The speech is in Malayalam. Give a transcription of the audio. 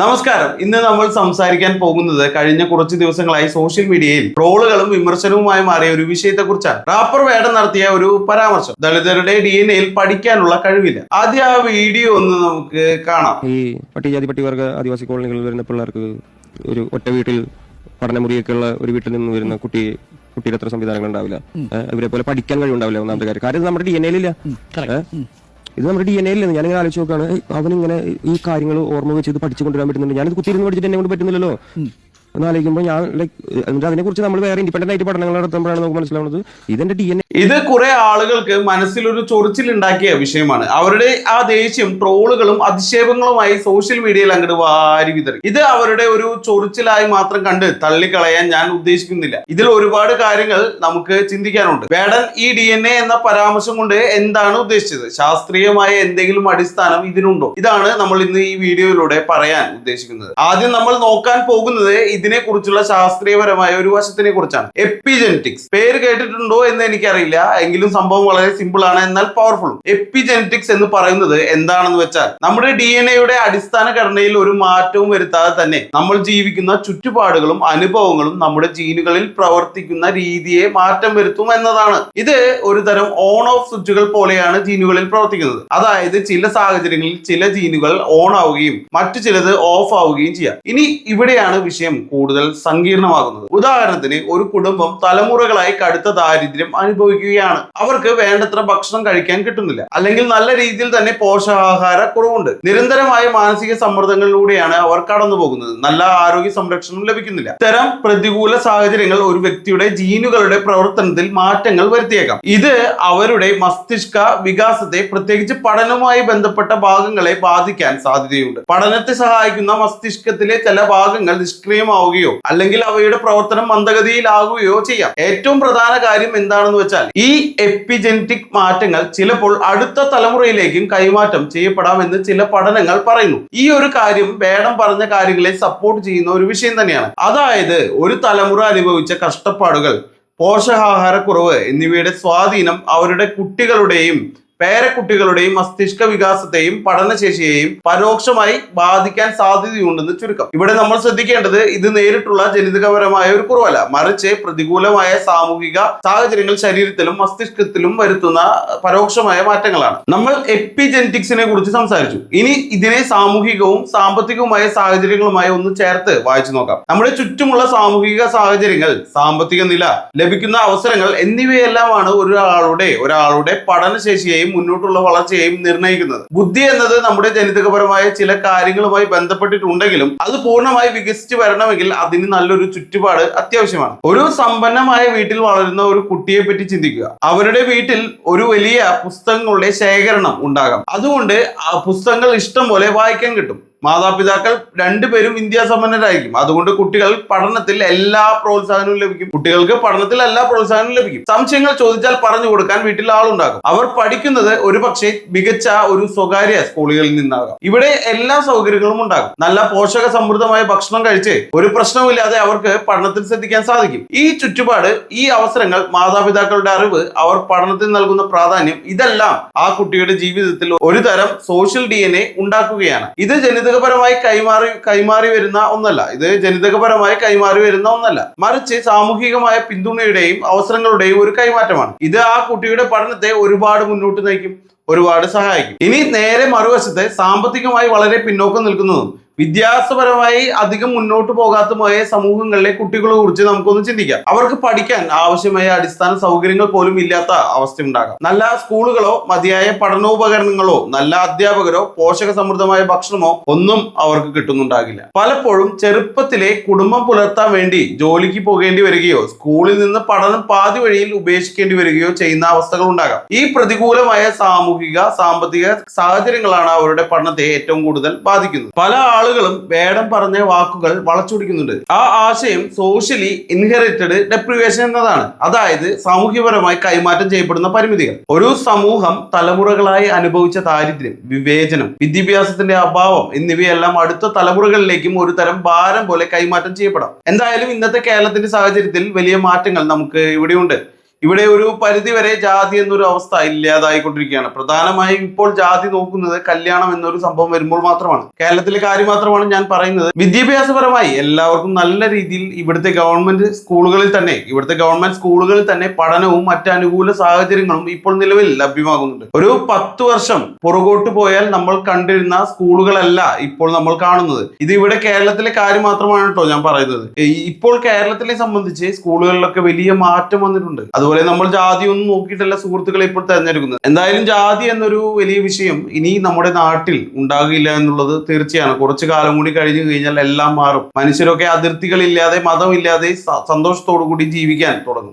നമസ്കാരം. ഇന്ന് നമ്മൾ സംസാരിക്കാൻ പോകുന്നത് കഴിഞ്ഞ കുറച്ച് ദിവസങ്ങളായി സോഷ്യൽ മീഡിയയിൽ ട്രോളുകളും വിമർശനവുമായി മാറിയ ഒരു വിഷയത്തെ കുറിച്ചാണ് റാപ്പർ വേടം നടത്തിയ ഒരു പരാമർശം. ദളിതരുടെ ഡി എൻ എയിൽ പഠിക്കാനുള്ള കഴിവില്ല. ആദ്യം ആ വീഡിയോ ഒന്ന് നമുക്ക് കാണാം. ഈ പട്ടികജാതി പട്ടികവർഗ ആദിവാസി കോളനികളിൽ വരുന്ന പിള്ളേർക്ക് ഒരു ഒറ്റ വീട്ടിൽ പഠനമുറിയൊക്കെ ഉള്ള ഒരു വീട്ടിൽ നിന്ന് വരുന്ന കുട്ടി കുട്ടിയുടെ അത്ര സംവിധാനങ്ങൾ ഉണ്ടാവില്ല. ഇവരെ പോലെ പഠിക്കാൻ കഴിവുണ്ടാവില്ല ഒന്നാമത്തെ കാര്യം. കാര്യം നമ്മുടെ ഡി എൻ എയിലില്ല ഇത് നമ്മുടെ ഡി എൻ എയിൽ ഞാനിങ്ങനെ ആലോചിച്ച് നോക്കുകയാണ് അവനിങ്ങനെ ഈ കാര്യങ്ങൾ ഓർമ്മ വെച്ച് ഇത് പഠിച്ചു കൊണ്ടുവരാൻ പറ്റുന്നുണ്ട്. ഞാനിത് കുത്തിയിരുന്ന് പഠിച്ചിട്ട് എന്നെ കൊണ്ട് പറ്റുന്നില്ലല്ലോ. എന്ന് ആലോചിക്കുമ്പോൾ ഞാൻ ലൈക്ക് എന്നിട്ട് നമ്മൾ വേറെ ഇൻഡിപെൻഡന്റ് ആയിട്ട് പഠനങ്ങൾ നടത്തുമ്പോഴാണ് നമുക്ക് മനസ്സിലാവുന്നത്. ഇതെന്റെ ഡി എൻ ഇത് കുറെ ആളുകൾക്ക് മനസ്സിലൊരു ചൊറിച്ചിലുണ്ടാക്കിയ വിഷയമാണ്. അവരുടെ ആ ദേഷ്യം ട്രോളുകളും അധിക്ഷേപങ്ങളുമായി സോഷ്യൽ മീഡിയയിൽ അങ്ങോട്ട് വാരി വിതറി. ഇത് അവരുടെ ഒരു ചൊറിച്ചിലായി മാത്രം കണ്ട് തള്ളിക്കളയാൻ ഞാൻ ഉദ്ദേശിക്കുന്നില്ല. ഇതിൽ ഒരുപാട് കാര്യങ്ങൾ നമുക്ക് ചിന്തിക്കാനുണ്ട്. വേടൻ ഈ ഡി എന്ന പരാമർശം കൊണ്ട് എന്താണ് ഉദ്ദേശിച്ചത്? ശാസ്ത്രീയമായ എന്തെങ്കിലും അടിസ്ഥാനം ഇതിനുണ്ടോ? ഇതാണ് നമ്മൾ ഇന്ന് ഈ വീഡിയോയിലൂടെ പറയാൻ ഉദ്ദേശിക്കുന്നത്. ആദ്യം നമ്മൾ നോക്കാൻ പോകുന്നത് ഇതിനെ കുറിച്ചുള്ള ശാസ്ത്രീയപരമായ ഒരു വശത്തിനെ കുറിച്ചാണ് എപ്പിജെനറ്റിക്സ്. പേര് കേട്ടിട്ടുണ്ടോ എന്ന് എനിക്കറിയില്ല. എങ്കിലും സംഭവം വളരെ സിമ്പിൾ ആണ് എന്നാൽ പവർഫുൾ എപ്പിജെനറ്റിക്സ് എന്ന് പറയുന്നത് എന്താണെന്ന് വെച്ചാൽ നമ്മുടെ ഡി എൻ എയുടെ അടിസ്ഥാന ഘടനയിൽ ഒരു മാറ്റവും വരുത്താതെ തന്നെ നമ്മൾ ജീവിക്കുന്ന ചുറ്റുപാടുകളും അനുഭവങ്ങളും നമ്മുടെ ജീനുകളിൽ പ്രവർത്തിക്കുന്ന രീതിയെ മാറ്റം വരുത്തും എന്നതാണ്. ഇത് ഒരു തരം ഓൺ ഓഫ് സ്വിച്ചുകൾ പോലെയാണ് ജീനുകളിൽ പ്രവർത്തിക്കുന്നത്. അതായത് ചില സാഹചര്യങ്ങളിൽ ചില ജീനുകൾ ഓൺ ആവുകയും മറ്റു ചിലത് ഓഫ് ആവുകയും ചെയ്യാം. ഇനി ഇവിടെയാണ് വിഷയം. കൂടുതൽ സങ്കീർണമാകുന്നത്. ഉദാഹരണത്തിന് ഒരു കുടുംബം തലമുറകളായി കടുത്ത ദാരിദ്ര്യം അനുഭവിക്കുകയാണ്. അവർക്ക് വേണ്ടത്ര ഭക്ഷണം കഴിക്കാൻ കിട്ടുന്നില്ല. അല്ലെങ്കിൽ നല്ല രീതിയിൽ തന്നെ പോഷകാഹാര കുറവുണ്ട്. നിരന്തരമായ മാനസിക സമ്മർദ്ദങ്ങളിലൂടെയാണ് അവർ കടന്നു പോകുന്നത് നല്ല ആരോഗ്യ സംരക്ഷണം ലഭിക്കുന്നില്ല. ഇത്തരം പ്രതികൂല സാഹചര്യങ്ങൾ ഒരു വ്യക്തിയുടെ ജീനുകളുടെ പ്രവർത്തനത്തിൽ മാറ്റങ്ങൾ വരുത്തിയേക്കാം. ഇത് അവരുടെ മസ്തിഷ്ക വികാസത്തെ പ്രത്യേകിച്ച് പഠനവുമായി ബന്ധപ്പെട്ട ഭാഗങ്ങളെ ബാധിക്കാൻ സാധ്യതയുണ്ട്. പഠനത്തെ സഹായിക്കുന്ന മസ്തിഷ്കത്തിലെ ചില ഭാഗങ്ങൾ നിഷ്ക്രിയമാവുകയോ അല്ലെങ്കിൽ അവയുടെ പ്രവർത്തനം മന്ദഗതിയിലാകുകയോ ചെയ്യാം. ഏറ്റവും പ്രധാന കാര്യം എന്താണെന്ന് വെച്ചാൽ ഈ എപ്പിജനറ്റിക് മാറ്റങ്ങൾ ചിലപ്പോൾ അടുത്ത തലമുറയിലേക്കും കൈമാറ്റം ചെയ്യപ്പെടാമെന്ന് ചില പഠനങ്ങൾ പറയുന്നു. ഈ ഒരു കാര്യം വേടം പറഞ്ഞ കാര്യങ്ങളെ സപ്പോർട്ട് ചെയ്യുന്ന ഒരു വിഷയം തന്നെയാണ്. അതായത് ഒരു തലമുറ അനുഭവിച്ച കഷ്ടപ്പാടുകൾ പോഷകാഹാരക്കുറവ് എന്നിവയുടെ സ്വാധീനം അവരുടെ കുട്ടികളുടെയും പേരക്കുട്ടികളുടെയും മസ്തിഷ്ക വികാസത്തെയും പഠനശേഷിയെയും പരോക്ഷമായി ബാധിക്കാൻ സാധ്യതയുണ്ടെന്ന് ചുരുക്കം. ഇവിടെ നമ്മൾ ശ്രദ്ധിക്കേണ്ടത് ഇത് നേരിട്ടുള്ള ജനിതകപരമായ ഒരു കുറവല്ല. മറിച്ച് പ്രതികൂലമായ സാമൂഹിക സാഹചര്യങ്ങൾ ശരീരത്തിലും മസ്തിഷ്കത്തിലും വരുത്തുന്ന പരോക്ഷമായ മാറ്റങ്ങളാണ്. നമ്മൾ എപ്പിജെനറ്റിക്സിനെ കുറിച്ച് സംസാരിച്ചു. ഇനി ഇതിനെ സാമൂഹികവും സാമ്പത്തികവുമായ സാഹചര്യങ്ങളുമായി ഒന്ന് ചേർത്ത് വായിച്ചു നോക്കാം. നമ്മുടെ ചുറ്റുമുള്ള സാമൂഹിക സാഹചര്യങ്ങൾ സാമ്പത്തിക നില ലഭിക്കുന്ന അവസരങ്ങൾ എന്നിവയെല്ലാമാണ് ഒരാളുടെ ഒരാളുടെ പഠനശേഷിയെയും മുന്നോട്ടുള്ള വളർച്ചയെയും നിർണയിക്കുന്നത്. ബുദ്ധി എന്നത് നമ്മുടെ ജനിതകപരമായ ചില കാര്യങ്ങളുമായി ബന്ധപ്പെട്ടിട്ടുണ്ടെങ്കിലും അത് പൂർണമായി വികസിച്ച് വരണമെങ്കിൽ അതിന് നല്ലൊരു ചുറ്റുപാട് അത്യാവശ്യമാണ്. ഒരു സമ്പന്നമായ വീട്ടിൽ വളരുന്ന ഒരു കുട്ടിയെ പറ്റി ചിന്തിക്കുക. അവരുടെ വീട്ടിൽ ഒരു വലിയ പുസ്തകങ്ങളുടെ ശേഖരണം ഉണ്ടാകാം. അതുകൊണ്ട് പുസ്തകങ്ങൾ ഇഷ്ടം പോലെ വായിക്കാൻ കിട്ടും. മാതാപിതാക്കൾ രണ്ടുപേരും വിദ്യാസമ്പന്നരായിരിക്കും അതുകൊണ്ട് കുട്ടികൾ പഠനത്തിൽ എല്ലാ പ്രോത്സാഹനവും ലഭിക്കും. കുട്ടികൾക്ക് പഠനത്തിൽ എല്ലാ പ്രോത്സാഹനവും ലഭിക്കും. സംശയങ്ങൾ ചോദിച്ചാൽ പറഞ്ഞു കൊടുക്കാൻ വീട്ടിൽ ആളുണ്ടാകും. അവർ പഠിക്കുന്നത് ഒരുപക്ഷെ മികച്ച ഒരു സ്വകാര്യ സ്കൂളുകളിൽ നിന്നാകാം. ഇവിടെ എല്ലാ സൗകര്യങ്ങളും ഉണ്ടാകും. നല്ല പോഷക സമൃദ്ധമായ ഭക്ഷണം കഴിച്ച് ഒരു പ്രശ്നവുമില്ലാതെ അവർക്ക് പഠനത്തിൽ ശ്രദ്ധിക്കാൻ സാധിക്കും. ഈ ചുറ്റുപാട് ഈ അവസരങ്ങൾ മാതാപിതാക്കളുടെ അറിവ് അവർ പഠനത്തിൽ നൽകുന്ന പ്രാധാന്യം ഇതെല്ലാം ആ കുട്ടിയുടെ ജീവിതത്തിൽ ഒരു തരം സോഷ്യൽ ഡി എൻ എ ഉണ്ടാക്കുകയാണ്. ഇത് ജനിതകപരമായി കൈമാറി കൈമാറി വരുന്ന ഒന്നല്ല. ഇത് ജനിതകപരമായി കൈമാറി വരുന്ന ഒന്നല്ല. മറിച്ച് സാമൂഹികമായ പിന്തുണയുടെയും അവസരങ്ങളുടെയും ഒരു കൈമാറ്റമാണ്. ഇത് ആ കുട്ടിയുടെ പഠനത്തെ ഒരുപാട് മുന്നോട്ട് നയിക്കും ഒരുപാട് സഹായിക്കും. ഇനി നേരെ മറുവശത്തെ സാമ്പത്തികമായി വളരെ പിന്നോക്കം നിൽക്കുന്നതും വിദ്യാഭ്യാസപരമായി അധികം മുന്നോട്ട് പോകാത്ത പോയ സമൂഹങ്ങളിലെ കുട്ടികളെ കുറിച്ച് നമുക്കൊന്ന് ചിന്തിക്കാം. അവർക്ക് പഠിക്കാൻ ആവശ്യമായ അടിസ്ഥാന സൗകര്യങ്ങൾ പോലും ഇല്ലാത്ത അവസ്ഥ ഉണ്ടാകാം. നല്ല സ്കൂളുകളോ മതിയായ പഠനോപകരണങ്ങളോ നല്ല അധ്യാപകരോ പോഷക സമൃദ്ധമായ ഭക്ഷണമോ ഒന്നും അവർക്ക് കിട്ടുന്നുണ്ടാകില്ല. പലപ്പോഴും ചെറുപ്പത്തിലെ കുടുംബം പുലർത്താൻ വേണ്ടി ജോലിക്ക് പോകേണ്ടി വരികയോ സ്കൂളിൽ നിന്ന് പഠനം പാതി വഴിയിൽ ഉപേക്ഷിക്കേണ്ടി വരികയോ ചെയ്യുന്ന അവസ്ഥകൾ ഉണ്ടാകാം. ഈ പ്രതികൂലമായ സാമൂഹിക സാമ്പത്തിക സാഹചര്യങ്ങളാണ് അവരുടെ പഠനത്തെ ഏറ്റവും കൂടുതൽ ബാധിക്കുന്നത്. പല ആളുകളും വേടം പറഞ്ഞ വാക്കുകൾ വളച്ചൊടിക്കുന്നുണ്ട് ആ ആശയം സോഷ്യലി ഇൻഹെറിറ്റഡ് ഡെപ്രിവേഷൻ എന്നതാണ്. അതായത് സാമൂഹ്യപരമായി കൈമാറ്റം ചെയ്യപ്പെടുന്ന പരിമിതികൾ. ഒരു സമൂഹം തലമുറകളായി അനുഭവിച്ച ദാരിദ്ര്യം വിവേചനം വിദ്യാഭ്യാസത്തിന്റെ അഭാവം എന്നിവയെല്ലാം അടുത്ത തലമുറകളിലേക്കും ഒരു തരം ഭാരം പോലെ കൈമാറ്റം ചെയ്യപ്പെടാം. എന്തായാലും ഇന്നത്തെ കേരളത്തിന്റെ സാഹചര്യത്തിൽ വലിയ മാറ്റങ്ങൾ നമുക്ക് ഇവിടെയുണ്ട്. ഇവിടെ ഒരു പരിധിവരെ ജാതി എന്നൊരു അവസ്ഥ ഇല്ലാതായിക്കൊണ്ടിരിക്കുകയാണ്. പ്രധാനമായും ഇപ്പോൾ ജാതി നോക്കുന്നത് കല്യാണം എന്നൊരു സംഭവം വരുമ്പോൾ മാത്രമാണ്. കേരളത്തിലെ കാര്യം മാത്രമാണ് ഞാൻ പറയുന്നത്. വിദ്യാഭ്യാസപരമായി എല്ലാവർക്കും നല്ല രീതിയിൽ ഇവിടുത്തെ ഗവൺമെന്റ് സ്കൂളുകളിൽ തന്നെ ഇവിടുത്തെ ഗവൺമെന്റ് സ്കൂളുകളിൽ തന്നെ പഠനവും മറ്റ് അനുകൂല സാഹചര്യങ്ങളും ഇപ്പോൾ നിലവിൽ ലഭ്യമാകുന്നുണ്ട്. ഒരു പത്ത് വർഷം പുറകോട്ട് പോയാൽ നമ്മൾ കണ്ടിരുന്ന സ്കൂളുകളല്ല ഇപ്പോൾ നമ്മൾ കാണുന്നത്. ഇത് ഇവിടെ കേരളത്തിലെ കാര്യം മാത്രമാണ് കേട്ടോ ഞാൻ പറയുന്നത്. ഇപ്പോൾ കേരളത്തിലെ സംബന്ധിച്ച് സ്കൂളുകളിലൊക്കെ വലിയ മാറ്റം വന്നിട്ടുണ്ട്. അതുപോലെ നമ്മൾ ജാതി ഒന്നും നോക്കിയിട്ടല്ല സുഹൃത്തുക്കളെ ഇപ്പോൾ തെരഞ്ഞെടുക്കുന്നത്. എന്തായാലും ജാതി എന്നൊരു വലിയ വിഷയം ഇനി നമ്മുടെ നാട്ടിൽ ഉണ്ടാകില്ല എന്നുള്ളത് തീർച്ചയാണ്. കുറച്ചു കാലം കൂടി കഴിഞ്ഞു കഴിഞ്ഞാൽ എല്ലാം മാറും. മനുഷ്യരൊക്കെ അതിർത്തികളില്ലാതെ മതമില്ലാതെ സന്തോഷത്തോടു കൂടി ജീവിക്കാൻ തുടങ്ങും.